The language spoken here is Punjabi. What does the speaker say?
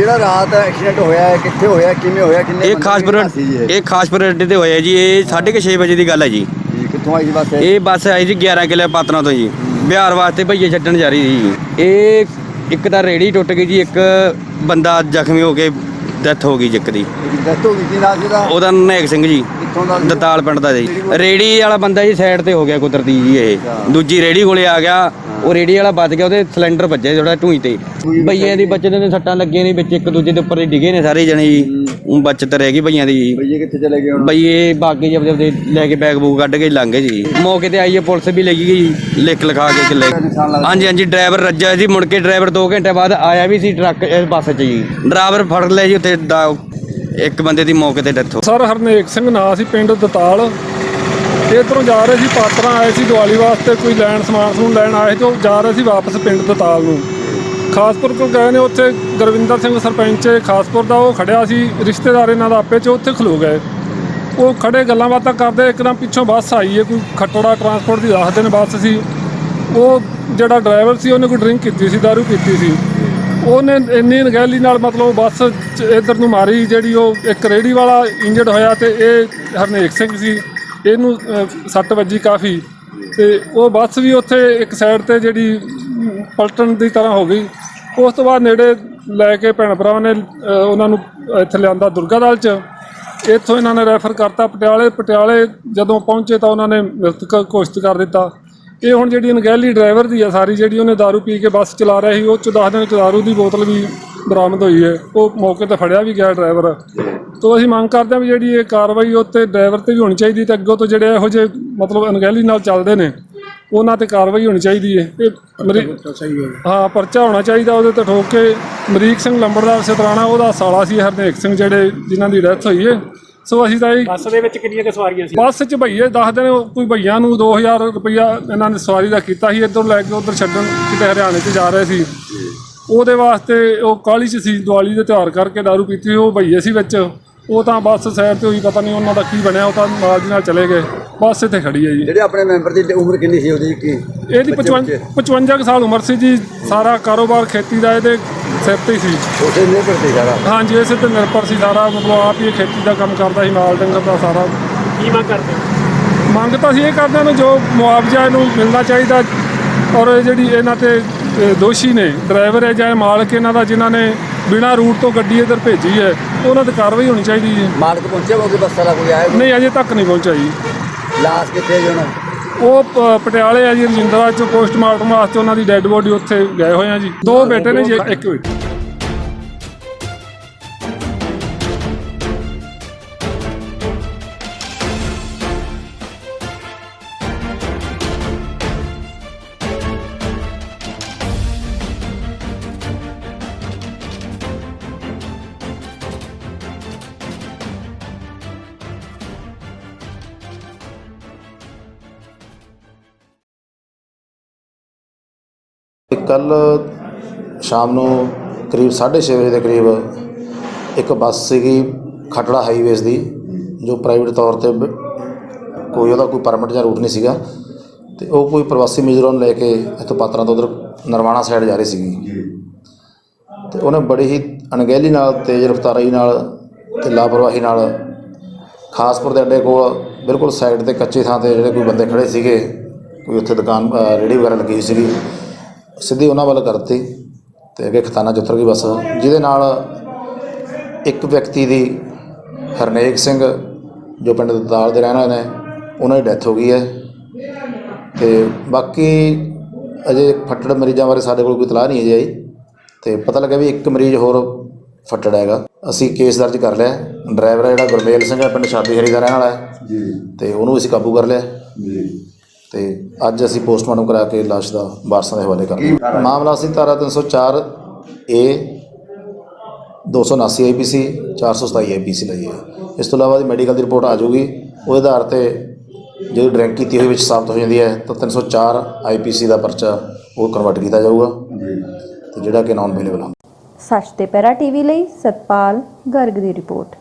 ਜਿਹੜਾ ਰਾਤ ਐਕਸੀਡੈਂਟ ਹੋਇਆ ਹੈ ਕਿੱਥੇ ਹੋਇਆ ਕਿਵੇਂ ਹੋਇਆ ਕਿੰਨੇ ਇਹ ਖਾਸਪੁਰ ਜੀ ਇਹ? ਖਾਸਪੁਰ ਅੱਡੇ ਤੇ ਹੋਇਆ ਜੀ ਇਹ 6:30 ਵਜੇ ਦੀ ਗੱਲ ਹੈ ਜੀ। ਜੀ, ਕਿੱਥੋਂ ਆਈ ਸੀ ਬੱਸ ਇਹ? ਬੱਸ ਆਈ ਜੀ 11 ਕਿਲੇ ਪਾਤਨਾ ਤੋਂ ਜੀ। ਬਿਹਾਰ ਵਾਸਤੇ ਭਈਏ ਛੱਡਣ ਜਾ ਰਹੀ ਸੀ ਜੀ। ਇਹ ਇੱਕ ਤਾਂ ਰੇੜੀ ਟੁੱਟ ਗਈ ਜੀ ਇੱਕ ਬੰਦਾ ਜ਼ਖਮੀ ਹੋ ਕੇ ਡੈਥ ਹੋ ਗਈ ਜਿੱਕ ਦੀ। ਇਹਦੀ death ਹੋ ਗਈ ਕੀ ਨਾਮ ਉਹਦਾ? ਨੇਕ ਸਿੰਘ ਜੀ ਕਿੱਥੋਂ ਦਾ ਸੀ? ਦਤਾਲ ਪਿੰਡ ਦਾ ਜੀ। ਰੇੜੀ ਵਾਲਾ? ਬੰਦਾ ਜੀ ਸਾਈਡ ਤੇ ਹੋ ਗਿਆ ਕੁਦਰਤੀ ਜੀ ਇਹ। ਦੂਜੀ ਰੇੜੀ ਕੋਲੇ ਆ ਗਿਆ ਉਹ ਰੇੜੀ ਵਾਲਾ ਬਚ ਗਿਆ ਉਹਦੇ ਸਿਲੰਡਰ ਵੱਜਿਆ ਜਿਹੜਾ ਢੂਈ ਤੇ। ਭਈਏ ਦੀ ਬੱਚੇ ਦੇ ਸੱਟਾਂ ਲੱਗੀਆਂ ਨਹੀਂ ਵਿੱਚ ਇੱਕ ਦੂਜੇ ਦੇ ਉੱਪਰ ਹੀ ਡਿੱਗੇ ਨੇ ਸਾਰੇ ਜਣੇ ਜੀ। ਬਚਤ ਰਹਿ ਗਈ ਭਈਆਂ ਦੀ ਜੀ। ਭਈਏ ਕਿੱਥੇ ਚਲੇ ਗਏ ਹੁਣ? ਭਈਏ ਬਾਕੀ ਜਬ ਜਬ ਲੈ ਕੇ ਬੈਗ ਬੂਗ ਕੱਢ ਕੇ ਲੰਘ ਗਏ ਜੀ। ਮੌਕੇ ਤੇ ਆਈਏ ਪੁਲਿਸ ਵੀ ਲੈ ਗਈ ਲਿਖ ਲਿਖਾ ਕੇ ਕਿੱਲੇ। ਲੱਗ ਹਾਂਜੀ ਹਾਂਜੀ ਡਰਾਈਵਰ ਰੱਜਾ ਜੀ ਮੁੜ ਕੇ ਡਰਾਈਵਰ 2 ਘੰਟੇ ਬਾਅਦ ਆਇਆ ਵੀ ਸੀ ਟਰੱਕ ਇਸ ਬੱਸ 'ਚ ਜੀ। ਡਰਾਈਵਰ ਫੜ ਲਿਆ ਜੀ ਉੱਥੇ ਦਾ- ਇੱਕ ਬੰਦੇ ਦੀ ਮੌਕੇ ਤੇ ਡੈਥ ਹੋ ਸਰ ਹਰਨੇਕ ਸਿੰਘ ਨਾਂ ਸੀ ਪਿੰਡ ਦਤਾਲ। ਇਧਰੋਂ ਜਾ ਰਹੇ ਸੀ ਪਾਤਰਾਂ ਆਏ ਸੀ ਦੀਵਾਲੀ ਵਾਸਤੇ ਕੋਈ ਲੈਣ ਸਮਾਨ ਸਮੂਨ ਲੈਣ ਆਏ ਤੇ ਉਹ ਜਾ ਰਹੇ ਸੀ ਵਾਪਸ ਪਿੰਡ ਦਤਾਲ ਨੂੰ। ਖਾਸਪੁਰ ਤੋਂ ਗਏ ਨੇ ਉੱਥੇ ਗੁਰਵਿੰਦਰ ਸਿੰਘ ਸਰਪੰਚ ਖਾਸਪੁਰ ਦਾ ਉਹ ਖੜਿਆ ਸੀ ਰਿਸ਼ਤੇਦਾਰ ਇਹਨਾਂ ਦਾ ਆਪੇ ਚ ਉੱਥੇ ਖਲੋ ਗਏ। ਉਹ ਖੜੇ ਗੱਲਾਂ ਬਾਤਾਂ ਕਰਦੇ ਇੱਕਦਮ ਪਿੱਛੋਂ ਬੱਸ ਆਈ ਹੈ ਕੋਈ ਖੱਟੜਾ ਟਰਾਂਸਪੋਰਟ ਦੀ ਦੱਸਦੇ ਨੇ ਬੱਸ ਸੀ। ਉਹ ਜਿਹੜਾ ਡਰਾਈਵਰ ਸੀ ਉਹਨੇ ਕੋਈ ਡਰਿੰਕ ਕੀਤੀ ਸੀ दारू ਪੀਤੀ ਸੀ। ਉਹਨੇ ਇੰਨੀ ਨਗੈਲੀ ਨਾਲ ਮਤਲਬ ਉਹ ਬੱਸ ਚ ਇੱਧਰ ਨੂੰ ਮਾਰੀ ਜਿਹੜੀ ਉਹ ਇੱਕ ਰੇੜੀ ਵਾਲਾ ਇੰਜਰਡ ਹੋਇਆ ਤੇ ਇਹ ਹਰਨੇਕ ਸਿੰਘ ਸੀ। ਇਹਨੂੰ ਅਹ, ਸੱਟ ਵੱਜੀ ਕਾਫੀ। ਤੇ ਉਹ ਬੱਸ ਵੀ ਉੱਥੇ ਇੱਕ ਸਾਈਡ ਤੇ ਜਿਹੜੀ ਪਲਟਣ ਦੀ ਤਰ੍ਹਾਂ ਹੋ ਗਈ ਉਸ ਤੋਂ ਬਾਅਦ ਨੇੜੇ ਲੈ ਕੇ ਭੈਣ ਭਰਾਵਾਂ ਨੇ ਅਹ, ਉਹਨਾਂ ਨੂੰ ਇੱਥੇ ਲਿਆਂਦਾ ਦੁਰਗਾਦਲ ਚ ਇੱਥੋਂ ਇਹਨਾਂ ਨੇ ਰੈਫਰ ਕਰਤਾ ਪਟਿਆਲੇ ਪਟਿਆਲੇ ਜਦੋਂ ਪਹੁੰਚੇ ਤਾਂ ਉਹਨਾਂ ਨੇ ਮ੍ਰਿਤਕ ਘੋਸ਼ਿਤ ਕਰ ਦਿੱਤਾ ਇਹ ਹੁਣ ਜਿਹੜੀ ਅਣਗਹਿਲੀ ਡਰਾਈਵਰ ਦੀ ਆ ਸਾਰੀ ਜਿਹੜੀ ਉਹਨੇ दारू ਪੀ ਕੇ ਬੱਸ ਚਲਾ ਰਿਹਾ ਸੀ ਉਹ ਚ ਦੱਸ ਦਿਨ ਚ दारू ਦੀ ਬੋਤਲ ਵੀ ਬਰਾਮਦ ਹੋਈ ਹੈ ਉਹ ਮੌਕੇ ਤੇ ਫੜਿਆ ਵੀ ਗਿਆ ਡਰਾਈਵਰ ਤੋਂ ਅਸੀਂ ਮੰਗ ਕਰਦੇ ਹਾਂ ਵੀ ਜਿਹੜੀ ਇਹ ਕਾਰਵਾਈ ਉੱਤੇ ਡਰਾਈਵਰ ਤੇ ਵੀ ਹੋਣੀ ਚਾਹੀਦੀ ਤੇ ਅੱਗੋਂ ਤੋਂ ਜਿਹੜੇ ਇਹੋ ਜਿਹੇ ਮਤਲਬ ਅਣਗਹਿਲੀ ਨਾਲ ਚੱਲਦੇ ਨੇ ਉਹਨਾਂ ਤੇ ਕਾਰਵਾਈ ਹੋਣੀ ਚਾਹੀਦੀ ਹੈ ਮਰੀ ਹਾਂ ਪਰਚਾ ਹੋਣਾ ਚਾਹੀਦਾ ਉਹਦੇ ਤੇ ਠੋਕ ਕੇ ਮਰੀਕ ਸਿੰਘ ਲੰਬੜਦਾਰ ਸਤਰਾਣਾ ਉਹਦਾ ਸਾਲਾ ਸੀ ਹਰਨੇਕ ਸਿੰਘ ਜਿਹੜੇ ਜਿਨ੍ਹਾਂ ਦੀ ਡੈਥ ਹੋਈ ਹੈ ਸੋ ਅਸੀਂ ਤਾਂ ਬੱਸ ਦੇ ਵਿੱਚ ਕਿੰਨੀਆਂ ਕੁ ਸਵਾਰੀਆਂ ਸੀ? ਬੱਸ 'ਚ ਭਈਏ ਦੱਸਦੇ ਨੇ ਕੋਈ ਭਈਆਂ ਨੂੰ 2000 ਰੁਪਇਆ ਇਹਨਾਂ ਨੇ ਸਵਾਰੀ ਦਾ ਕੀਤਾ ਸੀ ਇੱਧਰ ਲੈ ਕੇ ਉੱਧਰ ਛੱਡਣ ਕਿਤੇ ਹਰਿਆਣੇ 'ਚ ਜਾ ਰਹੇ ਸੀ। ਉਹਦੇ ਵਾਸਤੇ ਉਹ ਕਾਲੀ 'ਚ ਸੀ ਦੀਵਾਲੀ ਦੇ ਤਿਉਹਾਰ ਕਰਕੇ दारू ਪੀਤੀ ਉਹ ਭਈਏ ਸੀ ਵਿੱਚ। ਉਹ ਤਾਂ ਬੱਸ ਸਾਈਡ ਤੇ ਹੋਈ ਪਤਾ ਨਹੀਂ ਉਹਨਾਂ ਦਾ ਕੀ ਬਣਿਆ ਉਹ ਤਾਂ ਨਾਲ ਦੀ ਨਾਲ ਚਲੇ ਗਏ। ਬੱਸ ਇੱਥੇ ਖੜੀ ਹੈ ਜੀ। ਜਿਹੜੇ ਆਪਣੇ ਮੈਂਬਰ ਦੀ ਉਮਰ ਕਿੰਨੀ ਸੀ ਉਹਦੀ ਕੀ ਇਹਦੀ 55 55 ਕੁ ਸਾਲ ਉਮਰ ਸੀ ਜੀ। ਸਾਰਾ ਕਾਰੋਬਾਰ ਖੇਤੀ ਦਾ ਇਹਦੇ ਸਿਰ ਤੇ ਹੀ ਸੀ। ਉਸੇ ਨੇ ਕਰਦੇ ਸਾਰਾ? ਹਾਂਜੀ ਇਸੇ ਤੇ ਨਿਰਭਰ ਸੀ ਸਾਰਾ। ਮਤਲਬ ਆਪ ਹੀ ਖੇਤੀ ਦਾ ਕੰਮ ਕਰਦਾ ਸੀ ਮਾਲ ਡੰਗਰ ਦਾ ਸਾਰਾ। ਕੀ ਮੰਗ ਕਰਦੇ ਹੋ? ਮੰਗ ਤਾਂ ਅਸੀਂ ਇਹ ਕਰਦੇ ਹਾਂ ਜੋ ਮੁਆਵਜ਼ਾ ਇਹਨੂੰ ਮਿਲਣਾ ਚਾਹੀਦਾ ਔਰ ਇਹ ਜਿਹੜੀ ਇਹਨਾਂ ਤੇ ਅ, ਦੋਸ਼ੀ ਨੇ ਡਰਾਈਵਰ ਹੈ ਜਾਂ ਮਾਲਕ ਇਹਨਾਂ ਦਾ ਜਿਨ੍ਹਾਂ ਨੇ ਬਿਨਾਂ ਰੂਟ ਤੋਂ ਗੱਡੀ ਇੱਧਰ ਭੇਜੀ ਹੈ ਉਹਨਾਂ ਤੇ ਕਾਰਵਾਈ ਹੋਣੀ ਚਾਹੀਦੀ ਹੈ ਮਾਲਕ ਪਹੁੰਚਿਆ ਹੋਵੇ ਬੱਸ ਵਾਲਾ ਕੋਈ ਆਇਆ ਨਹੀਂ ਅਜੇ ਤੱਕ ਨਹੀਂ ਪਹੁੰਚਾ ਜੀ। ਲਾਸ਼ ਕਿੱਥੇ ਜੀ ਉਹ ਪ- ਪਟਿਆਲੇ ਆ ਜੀ ਰਜਿੰਦਰਾ ਚ, ਪੋਸਟਮਾਰਟਮ ਵਾਸਤੇ ਉਹਨਾਂ ਦੀ ਡੈੱਡ ਬੋਡੀ ਉੱਥੇ ਗਏ ਹੋਏ ਆ ਜੀ। ਦੋ ਬੇਟੇ ਨੇ ਜੀ ਇੱਕ ਬੇਟੀ। ਕੱਲ ਸ਼ਾਮ ਨੂੰ ਕਰੀਬ 6:30 ਵਜੇ ਦੇ ਕਰੀਬ ਇੱਕ ਬੱਸ ਸੀਗੀ ਖਟੜਾ ਹਾਈਵੇਜ਼ ਦੀ ਜੋ ਪ੍ਰਾਈਵੇਟ ਤੌਰ ਤੇ ਬ- ਕੋਈ ਉਹਦਾ ਕੋਈ ਪਰਮਿਟ ਜਾਂ ਰੂਟ ਨਹੀਂ ਸੀਗਾ। ਤੇ ਉਹ ਕੋਈ ਪ੍ਰਵਾਸੀ ਮਜ਼ਦੂਰਾਂ ਨੂੰ ਲੈ ਕੇ ਇੱਥੋਂ ਪਾਤਰਾਂ ਤੋਂ ਉਧਰ ਨਰਵਾਣਾ ਸਾਈਡ ਜਾ ਰਹੀ ਸੀਗੀ। ਤੇ ਉਹਨੇ ਬੜੀ ਹੀ ਅਣਗਹਿਲੀ ਨਾਲ ਤੇਜ਼ ਰਫ਼ਤਾਰੀ ਨਾਲ ਤੇ ਲਾਪਰਵਾਹੀ ਨਾਲ ਖਾਸਪੁਰ ਦੇ ਅੱਡੇ ਕੋਲ ਬਿਲਕੁਲ ਸਾਈਡ ਤੇ ਕੱਚੇ ਥਾਂ ਤੇ ਜਿਹੜੇ ਕੋਈ ਬੰਦੇ ਖੜੇ ਸੀਗੇ ਕੋਈ ਉੱਥੇ ਦੁਕਾਨ ਅ, ਰੇਹੜੀ ਵਗੈਰਾ ਲੱਗੀ ਹੋਈ ਸੀਗੀ ਸਿੱਧੀ ਉਹਨਾਂ ਵੱਲ ਕਰਤੀ ਤੇ ਅੱਗੇ ਖਤਾਨਾ 'ਚ ਉਤਰ ਗਈ ਬੱਸ ਜਿਹਦੇ ਨਾਲ ਇੱਕ ਵਿਅਕਤੀ ਦੀ ਹਰਨੇਕ ਸਿੰਘ ਜੋ ਪਿੰਡ ਦਤਾਲ ਦੇ ਰਹਿਣ ਵਾਲੇ ਨੇ ਉਹਨਾਂ ਦੀ ਡੈਥ ਹੋ ਗਈ ਹੈ। ਤੇ ਬਾਕੀ ਅਜੇ ਫੱਟੜ ਮਰੀਜ਼ਾਂ ਬਾਰੇ ਸਾਡੇ ਕੋਲ ਕੋਈ ਇਤਲਾਹ ਨਹੀਂ ਅਜੇ ਆਈ ਤੇ ਪਤਾ ਲੱਗਾ ਵੀ ਇੱਕ ਮਰੀਜ਼ ਹੋਰ ਫੱਟੜ ਹੈਗਾ। ਅਸੀਂ ਕੇਸ ਦਰਜ ਕਰ ਲਿਆ। ਡਰਾਈਵਰ ਜਿਹੜਾ ਗੁਰਮੇਲ ਸਿੰਘ ਹੈ ਪਿੰਡ ਸ਼ਾਦੀ ਹਰੀ ਦਾ ਰਹਿਣ ਵਾਲਾ ਹੈ। ਜੀ। ਤੇ ਉਹਨੂੰ ਅਸੀਂ ਕਾਬੂ ਕਰ ਲਿਆ। ਜੀ। ਤੇ ਅੱਜ ਅਸੀਂ ਪੋਸਟਮਾਰਟਮ ਕਰਾ ਕੇ ਲਾਸ਼ ਦਾ ਵਾਰਸਾਂ ਦੇ ਹਵਾਲੇ ਕਰ ਲਿਆ ਮਾਮਲਾ ਸੀ ਧਾਰਾ 304 ਏ 279 ਆਈਪੀਸੀ 427 ਆਈਪੀਸੀ ਲਈ ਹੈ। ਇਸ ਤੋਂ ਇਲਾਵਾ ਦੀ ਮੈਡੀਕਲ ਦੀ ਰਿਪੋਰਟ ਆ ਜਾਊਗੀ। ਉਹਦੇ ਆਧਾਰ ਤੇ ਜਿਹੜੀ ਡਰਿੰਕ ਕੀਤੀ ਹੋਈ ਵਿੱਚ ਸਾਬਤ ਹੋ ਜਾਂਦੀ ਹੈ ਤਾਂ 304 ਆਈਪੀਸੀ ਦਾ ਪਰਚਾ ਉਹ ਕਨਵਰਟ ਕੀਤਾ ਜਾਊਗਾ। ਤੇ ਜਿਹੜਾ ਕਿ ਨਾਨ ਅਵੇਲੇਬਲ ਹੁੰਦਾ ਸੱਚ ਤੇ ਪੈਰਾ ਟੀਵੀ ਲਈ ਸਤਪਾਲ ਗਰਗ ਦੀ ਰਿਪੋਰਟ।